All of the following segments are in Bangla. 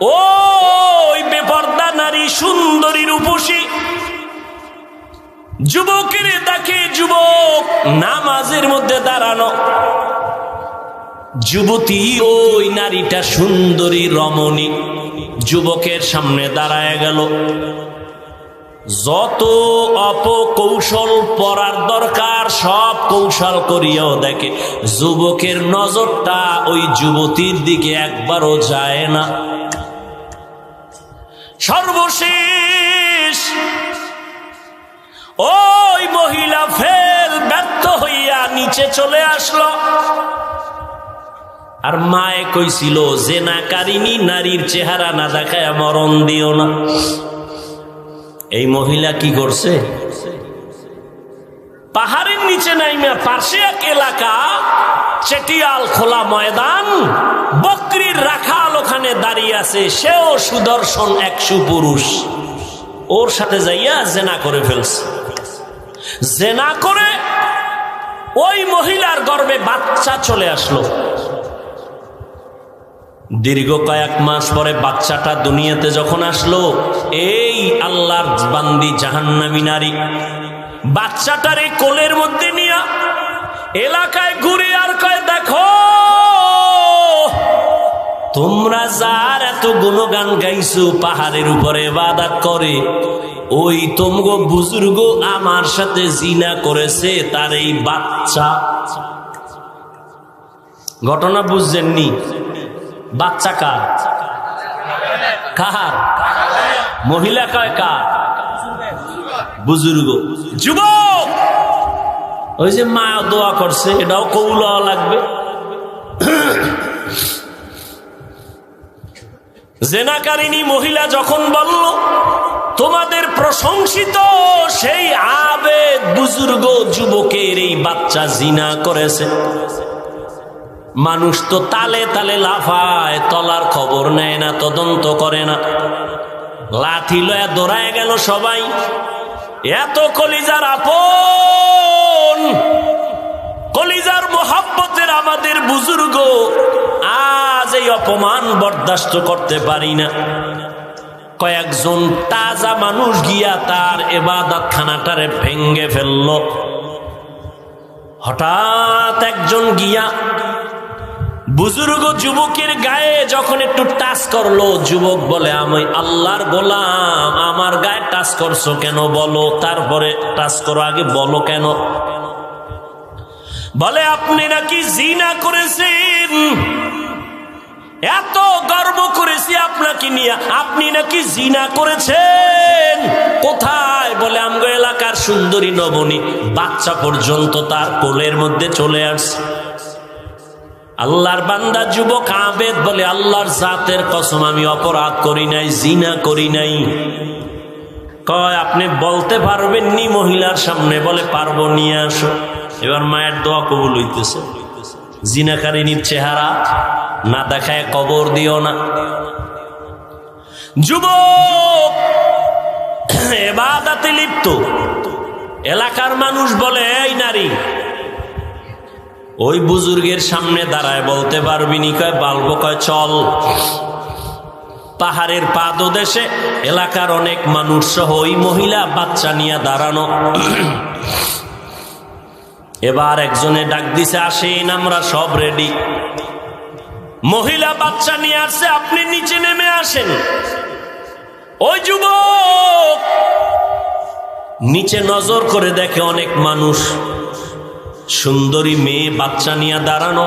ওই বেপর্দা নারী সুন্দরী রূপসী। যুবকের তাকে যুবক, নামাজের মধ্যে দাঁড়ানো। যুবতী, ওই নারীটা সুন্দরী, রমণী। যুবকের সামনে দাঁড়ায় গেল। যত অপকৌশল পড়ার দরকার, সব কৌশল করিয়াও দেখে। যুবকের নজরটা ওই যুবতীর দিকে একবারও যায় না। সর্বশেষ। ওই মহিলা ফেল ব্যর্থ হইয়া নিচে চলে আসলো। আর মায়ে কইছিল যে না কারিনী নারীর চেহারা না দেখায় মরণ দিও না। এই মহিলা কি করছে? পাহাড়ের নিচে নাইমা এক এলাকা, চেটিয়াল খোলা ময়দান, বকরির রাখাল ওখানে দাঁড়িয়ে আছে, সেও সুদর্শন এক সুপুরুষ। ওর সাথে যাইয়া জেনা করে ফেলছে। জেনা করে ওই মহিলার গর্বে বাচ্চা চলে আসলো। দীর্ঘ কয়েক মাস পরে বাচ্চাটা দুনিয়াতে যখন আসলো, এই আল্লাহর বান্দি জাহান্নামী নারী বাচ্চাটার এই কোলের মধ্যে নিয়ে এলাকায় ঘুরে আর কয়, দেখো তোমরা যার এত গুণগান গাইছো পাহাড়ের উপরে বাদাত করে, ওই তোমগো বুজুর্গ আমার সাথে জিনা করেছে, তার এই বাচ্চা। ঘটনা বুঝছেননি? বাচ্চা কার? কার? মহিলা কয় কার? বুজুর্গ। যুবক! ওই যে মা দোয়া করছে, এটাও কৌল লাগবে। জেনাকারিনী মহিলা যখন বলল, তোমাদের প্রশংসিত সেই আবেদ বুজুর্গ যুবকের এই বাচ্চা জিনা করেছে। মানুষ তো তালে তালে লাফায়, তলার খবর নেয় না, তদন্ত করে না। লাঠি লয়া দৌড়ায় গেল সবাই। এত কলিজার আপন, কলিজার মোহাব্বতের আমাদের বুজুর্গ আজ এই অপমান বরদাস্ত করতে পারি না। কয়েকজন তাজা মানুষ গিয়া তার এবাদত খানাটারে ভেঙ্গে ফেলল। হঠাৎ একজন গিয়া বুজুর্গ যুবকের গায়ে যখন একটু টাচ করল, যুবক বলে, আমি আল্লাহর গোলাম, আমার গায়ে টাচ করছ কেন বলো? তারপরে টাচ করো, আগে বলো কেন? বলে, আপনি নাকি জিনা করেছেন? এত গর্ব করেছি আপনাকে নিয়ে। আপনি নাকি জিনা করেছেন? কোথায়? বলে, আমগো এলাকার সুন্দরী নবনী বাচ্চা পর্যন্ত তার কোলের মধ্যে চলে আসছে। আল্লাহর বান্দা যুবক আবেদ বলে, আল্লাহর জাতের কসম আমি অপরাধ করি নাই, জিনা করি নাই। কয়, আপনি বলতে পারবেন নি মহিলার সামনে? বলে, পারব, নিয়ে আসো। এবার মায়ের দোয়া কবুল হইতেছে। জিনাকারিনীর চেহারা না দেখায় কবর দিও না। যুবক, এবাদাতে লিপ্ত। এলাকার মানুষ বলে, এই নারী, ওই বুজুর্গের সামনে দাঁড়ায় বলতে পারবি নি? কয়, বালবো, কয়, চল। পাহাড়ের পাদদেশে এলাকার অনেক মানুষ সহ ওই মহিলা বাচ্চা নিয়ে দাঁড়ানো। এবার একজনে ডাক দিছে, আসেন, আমরা সব রেডি মহিলা বাচ্চা নিয়ে আসছে, আপনি নিচে নেমে আসেন। ওই যুবক নিচে নজর করে দেখে অনেক মানুষ। সুন্দরী মেয়ে বাচ্চা নিয়ে দাঁড়ানো।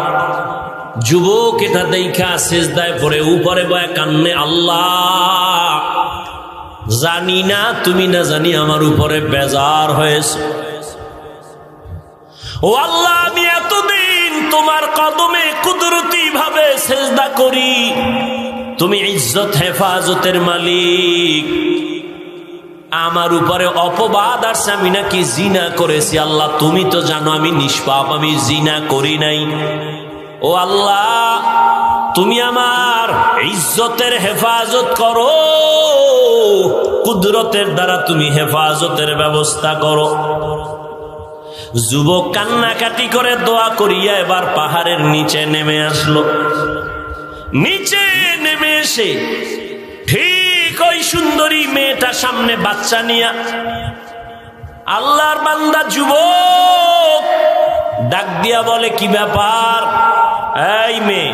যুবক এটা দেখা শেষদায় পরে উপরে বয় কান্নে, আল্লাহ, জানি না, তুমি না জানি আমার উপরে বেজার হয়েছে। ও আল্লাহ, আমি এতদিন তোমার কদমে কুদরতি ভাবে সেজদা করি। তুমি ইজ্জত, হেফাজতের মালিক। আমার উপরে অপবাদ আসছে, আমি নাকি জিনা করেছি। আল্লাহ, তুমি তো জানো আমি নিষ্পাপ, আমি জিনা করি নাই। ও আল্লাহ, তুমি আমার ইজ্জতের হেফাজত করো। কুদরতের দ্বারা তুমি হেফাজতের ব্যবস্থা করো। যুবক কান্নাকাটি করে দোয়া করিয়া এবার পাহাড়ের নিচে নেমে আসলো। নিচে নেমে এসে ঠিক ওই সুন্দরী মেয়েটা সামনে বাচ্চা নিয়া আল্লাহর বান্দা যুবক ডাক দিয়া বলে, কি ব্যাপার? এই মেয়ে,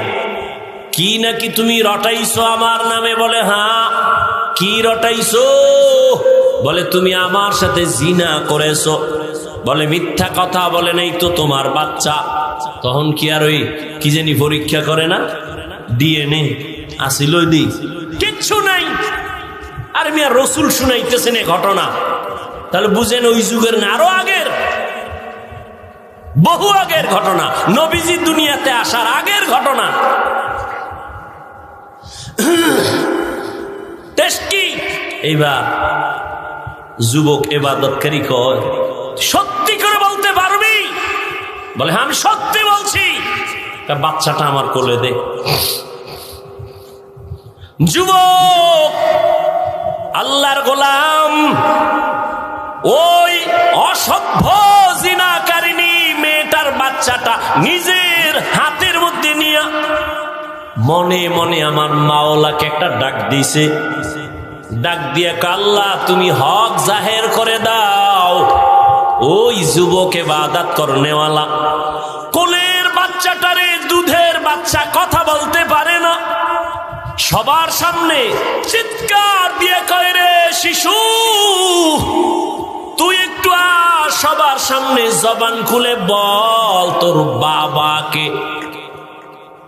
কি নাকি তুমি রটাইছো আমার নামে? বলে হ্যাঁ কি রটাইছো? বলে, তুমি আমার সাথে জিনা করেছ। বলে, মিথ্যা কথা বলে নাই তো তোমার বাচ্চা? তখন কি আর ওই কি জানি পরীক্ষা করে না? ডিএনএ আসিল দি। কিচ্ছু নাই। আর মিয়া, রসুল শুনাইতেছেন এ ঘটনা। তাহলে বুঝেন ওই যুগের না, আরও আগের। বহু আগের ঘটনা। নবীজি দুনিয়াতে আসার আগের ঘটনা। এইবার যুবক এবাদতকারী কয় সত্যি করে বলতে পারবি? বলে হ্যাঁ আমি সত্যি বলছি। বাচ্চাটা আমার কোলে দে। যুবক, আল্লাহর গোলাম, ওই অসভ্য জিনাকারিনী মেয়েটার বাচ্চাটা নিজের হাতের মধ্যে নিয়ে মনে মনে আমার মাওলাকে একটা ডাক দিছে ডাক দিয়ে কাল্লা তুমি হক জাহের করে দাও। ওই যুবকে বাদাত করনেওয়ালা। কোলের বাচ্চাটারে দুধের বাচ্চা কথা বলতে পারে না। সবার সামনে চিৎকার দিয়ে কয় রে, শিশু, তুই একটু সবার সামনে জবান খুলে বল তোর বাবাকে।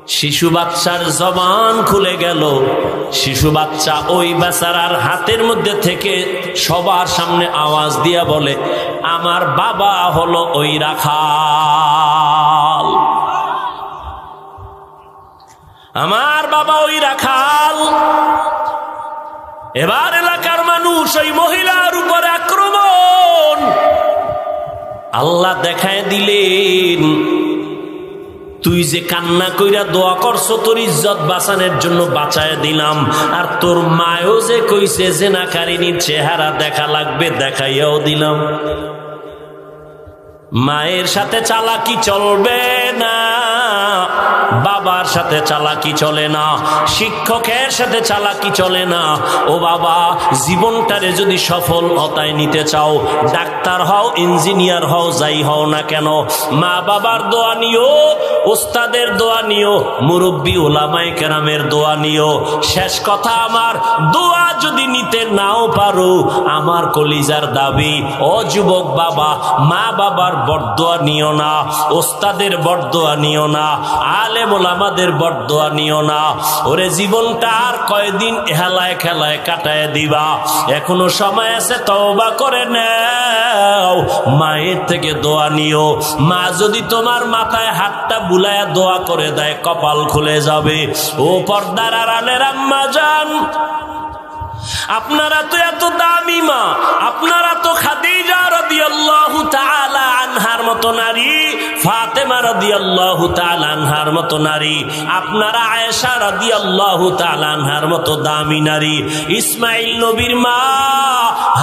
শিশু বাচ্চার জবান খুলে গেল। শিশু বাচ্চা ওই বেচারার হাতের মধ্যে থেকে সবার সামনে আওয়াজ দিয়া বলে, আমার বাবা হলো ওই রাখাল। আমার বাবা ওই রাখাল। এবার এলাকার মানুষ ওই মহিলার উপর আক্রমণ। আল্লাহ দেখায় দিলেন তুই যে কান্না কইরা দোয়া করছ, তোর ইজ্জত বাঁচানোর জন্য বাঁচায় দিলাম। আর তোর মায়ও যে কইছে যে না কারিনীর চেহারা দেখা লাগবে, দেখাইয়াও দিলাম। মায়ের সাথে চালাকি চলবে না, বাবার সাথে চালাকি চলে না, শিক্ষকের সাথে চালাকি চলে না। ও বাবা, জীবনটারে যদি সফল হতায় নিতে চাও, ডাক্তার হও, ইঞ্জিনিয়ার হও, যাই হও না কেন, মা বাবার দোয়া নিও, ওস্তাদের দোয়া নিও, মুরব্বী ওলামায় কেরামের দোয়া নিও। শেষ কথা আমার, দোয়া যদি নিতে নাও পারো, আমার কলিজার দাবি, ও যুবক বাবা, মা বাবার বরদোয়া নিও না, ওস্তাদের বরদোয়া নিও না আলে মোলামাদের বরদোয়া নিও না। ওরে জীবনটা আর কয়দিন হেলায় খেলায় কাটায় দিবা। এখনও সময় আছে তওবা করে নাও, মায়ের থেকে দোয়া নিও। মা যদি তোমার মাথায় হাতটা বুলায় দোয়া করে দেয়, কপাল খুলে যাবে। ও পর্দার আড়ালের আম্মা যান আপনারা তো এত দামি মা। আপনারা তো খাদিজা রাদিয়াল্লাহু তাআলা আনহার মতো নারী, ফাতেমা রাদিয়াল্লাহু তাআলা আনহার মতো নারী। আপনারা আয়েশা রাদিয়াল্লাহু তাআলা আনহার মতো দামি নারী। ইসমাইল নবীর মা,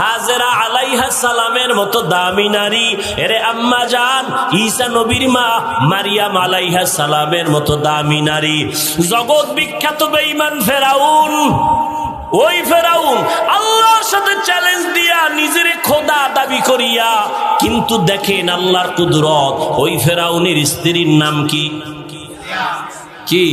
হাজেরা আলাইহা সালামের মতো দামি নারী। এরে আম্মা জান, ঈসা নবীর মা, মারিয়াম আলাইহা সালামের মতো দামি নারী। জগৎ বিখ্যাত বেঈমান ফেরাউন। ওই ফেরাউন আল্লাহর সাথে চ্যালেঞ্জ দিয়া নিজের খোদা দাবি করিয়া কিন্তু দেখেন আল্লাহর কুদরত ওই ফেরাউনের স্ত্রীর নাম কি? কি?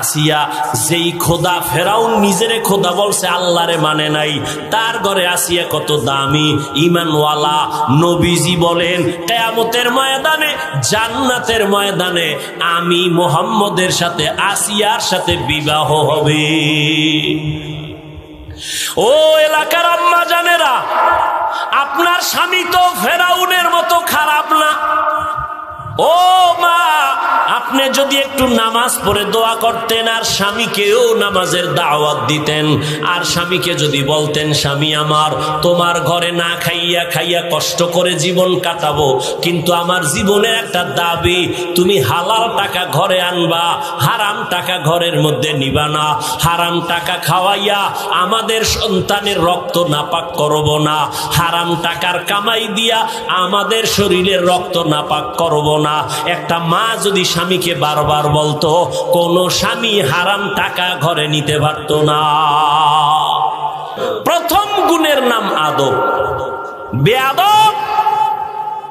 আসিয়া যেই খোদা ফেরাউন নিজেরে খোদা বলছে, আল্লাহরে মানে নাই। তার ঘরে আসিয়া কত দামি ইমানওয়ালা নবীজি বলেন, কেয়ামতের ময়দানে, জান্নাতের ময়দানে আমি মোহাম্মদের সাথে আসিয়ার সাথে বিবাহ হবে। ও এলাকার আম্মা জানেরা, আপনার স্বামী তো ফেরাউনের মতো খারাপ না। ও আপনি যদি একটু নামাজ পড়ে দোয়া করতেন, আর স্বামীকেও নামাজের দাওয়াত দিতেন, আর স্বামীকে যদি বলতেন, স্বামী আমার, তোমার ঘরে না খাইয়া খাইয়া কষ্ট করে জীবন কাটাবো, কিন্তু আমার জীবনের একটা দাবি, তুমি হালাল টাকা ঘরে আনবা, হারাম টাকা ঘরের মধ্যে নিবা না, হারাম টাকা খাওয়াইয়া আমাদের সন্তানের রক্ত নাপাক করব না, হারাম টাকার কামাই দিয়া আমাদের শরীরের রক্ত নাপাক করব না। একটা মা যদি স্বামীকে বারবার বলতো, কোন স্বামী হারাম টাকা ঘরে নিতে পারত না। প্রথম গুণের নাম আদব। বেআদব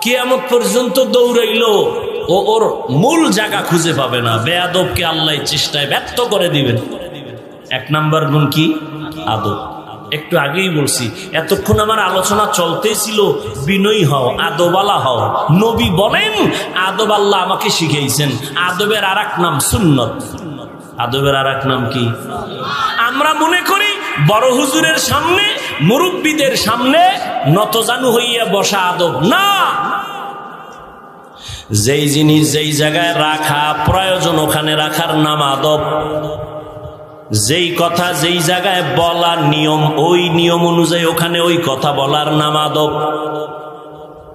কিয়ামত পর্যন্ত দৌড়াইলো ও ওর মূল জায়গা খুঁজে পাবে না। বেয়াদবকে আল্লাহ চেষ্টায় ব্যর্থ করে দিবেন। এক নাম্বার গুণ কি? আদব। একটু আগেই বলছি, এতক্ষণ আমার আলোচনা চলতেই ছিল, বিনয়ী হও আদবালা হও। নবী বলেন, আদব আল্লাহ আমাকে শিখিয়েছেন। আদবের আর নাম সুন্নত। আদবের আর নাম কি? আমরা মনে করি, বড় হুজুরের সামনে, মুরব্বীদের সামনে নতজানু হইয়া বসা আদব না। যেই জিনিস যেই জায়গায় রাখা প্রয়োজন, ওখানে রাখার নাম আদব। যেই কথা যেই জায়গায় বলার নিয়ম, ওই নিয়ম অনুযায়ী ওখানে ওই কথা বলার নাম আদব।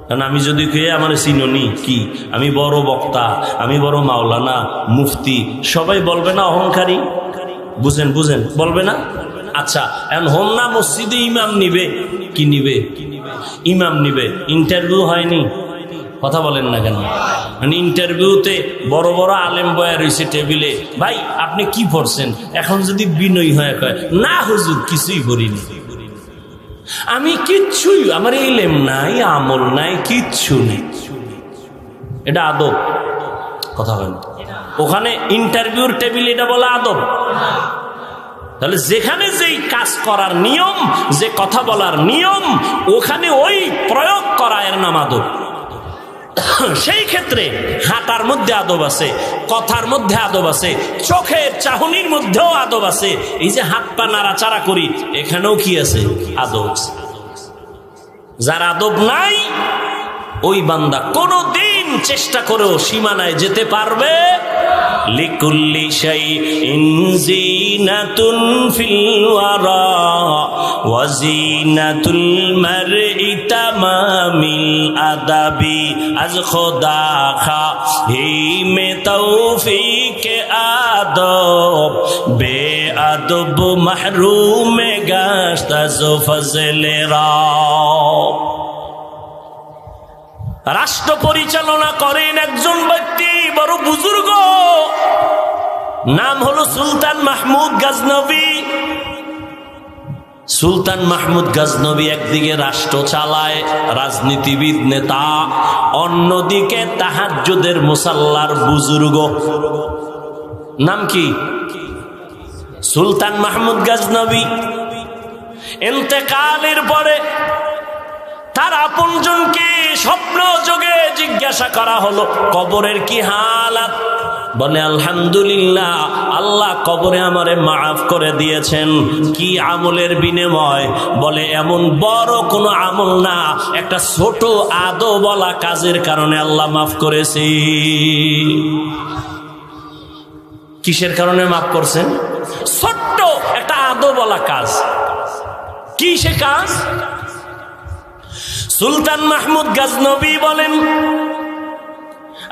কারণ আমি যদি কে, আমার চিননি কি? আমি বড় বক্তা, আমি বড় মাওলানা, মুফতি, সবাই বলবে না অহংকারী? বুঝেন বুঝেন, বলবে না? আচ্ছা এখন হোম না মসজিদে ইমাম নিবে, কি নিবে? ইমাম নিবে ইন্টারভিউ হয়নি। কথা বলেন না কেন? মানে ইন্টারভিউতে বড় বড় আলেম বয়া রয়েছে টেবিলে। ভাই, আপনি কি পড়ছেন? এখন যদি বিনয়ী হয়ে কয়, না হুজুর, কিছুই করিনি আমি কিচ্ছুই, আমার ইলেম নাই, আমল নাই, কিচ্ছু নেই। এটা আদব। কথা বলেন। ওখানে ইন্টারভিউর টেবিল এটা বলে আদব। তাহলে যেখানে যেই কাজ করার নিয়ম, যে কথা বলার নিয়ম, ওখানে ওই প্রয়োগ করা এর নাম আদব। সেই ক্ষেত্রে হাঁটার মধ্যে আদব আছে, কথার মধ্যে আদব আছে, চোখের চাহনির মধ্যেও আদব আছে। এই যে হাত পা নাড়াচাড়া করি, এখানেও কি আছে? আদব আছে। যার আদব নাই, ওই বান্দা কোনো দিন চেষ্টা করেও সীমানায় যেতে পারবে। লিকুল্লি শাই ওয়াজিনাতুল আদাবি আজ খোদা খা মে তৌফিক বে আদব মাহরুম আজ ফজলে রাব রাষ্ট্র পরিচালনা করেন একজন ব্যক্তি, বড় বুজুর্গ। নাম হলো সুলতান মাহমুদ গাজনবী। সুলতান মাহমুদ গাজনবী একদিকে রাষ্ট্র চালায়, রাজনীতিবিদ নেতা, অন্যদিকে তাহাজ্জুদের মুসাল্লার বুজুর্গ। নাম কি? সুলতান মাহমুদ গাজনবী। এতেকালের পরে তার আপনজনকে স্বপ্ন যোগে জিজ্ঞাসা করা হলো, কবরের কি হালাত? বলে, আলহামদুলিল্লাহ, আল্লাহ কবরে আমারে মাফ করে দিয়েছেন। কি আমলের বিনিময়? বলে, এমন বড় কোনো আমল না, একটা ছোট আদো বলা কাজের কারণে আল্লাহ মাফ করেছি। কিসের কারণে মাফ করছেন ছোট্ট একটা আদো বলা কাজ। কি সে কাজ? সুলতান মাহমুদ গাজনবী বলেন,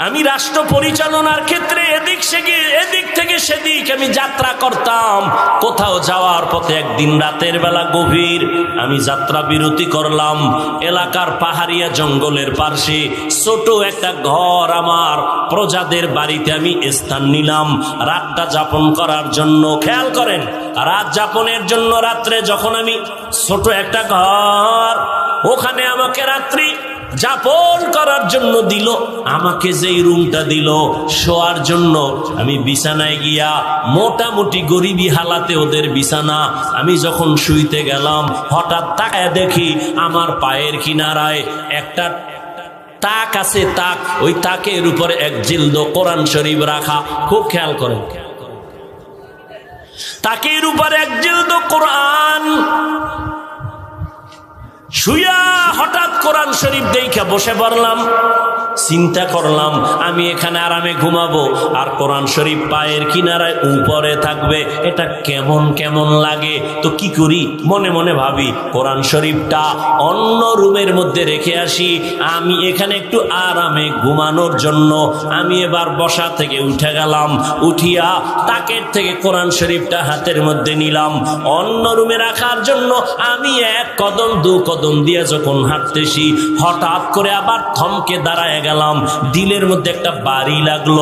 আমি রাষ্ট্র পরিচালনার ক্ষেত্রে এদিক সেদিক এদিক থেকে সেদিক আমি যাত্রা করতাম। কোথাও যাওয়ার পথে একদিন রাতের বেলা গভীর আমি যাত্রা বিরতি করলাম। এলাকার পাহাড়িয়া জঙ্গলের পার্শ্বে ছোট একটা ঘর আমার প্রজাদের বাড়িতে আমি স্থান নিলাম। রাতটা যাপন করার জন্য, খেয়াল করেন, রাত যাপনের জন্য রাত্রে যখন আমি ছোট একটা ঘর ওখানে আমাকে রাত্রি যাপন করার জন্য দিল, আমাকে যেই রুমটা দিল শোয়ার জন্য। আমি বিছানায় গিয়া মোটামুটি গরিবী হালাতে ওদের বিছানা, আমি যখন শুইতে গেলাম, হঠাৎ তাকায় দেখি আমার পায়ের কিনারায় একটা তাক আছে, তাক। ওই তাকের উপরে এক জিলদ কোরআন শরীফ রাখা, খুব খেয়াল করেন। তাকের উপরে এক জিলদ কোরআন শুয়া হঠাৎ কোরআন শরীফ দেখে বসে পড়লাম, চিন্তা করলাম, আমি এখানে আরামে ঘুমাবো, আর কোরআন শরীফ পায়ের কিনারায় উপরে থাকবে, এটা কেমন কেমন লাগে? তো কি করি? মনে মনে ভাবি, কোরআন শরীফটা অন্য রুমের মধ্যে রেখে আসি, আমি এখানে একটু আরামে ঘুমানোর জন্য, আমি এবার বসা থেকে উঠে গেলাম, উঠিয়া তাকের থেকে কোরআন শরীফটা হাতের মধ্যে নিলাম, অন্য রুমে রাখার জন্য আমি এক কদম, দু কদম দিয়ে যখন হাঁটতেছি, হঠাৎ করে আবার থমকে দাঁড়ায় গেলাম। দিলের মধ্যে একটা বাড়ি লাগল।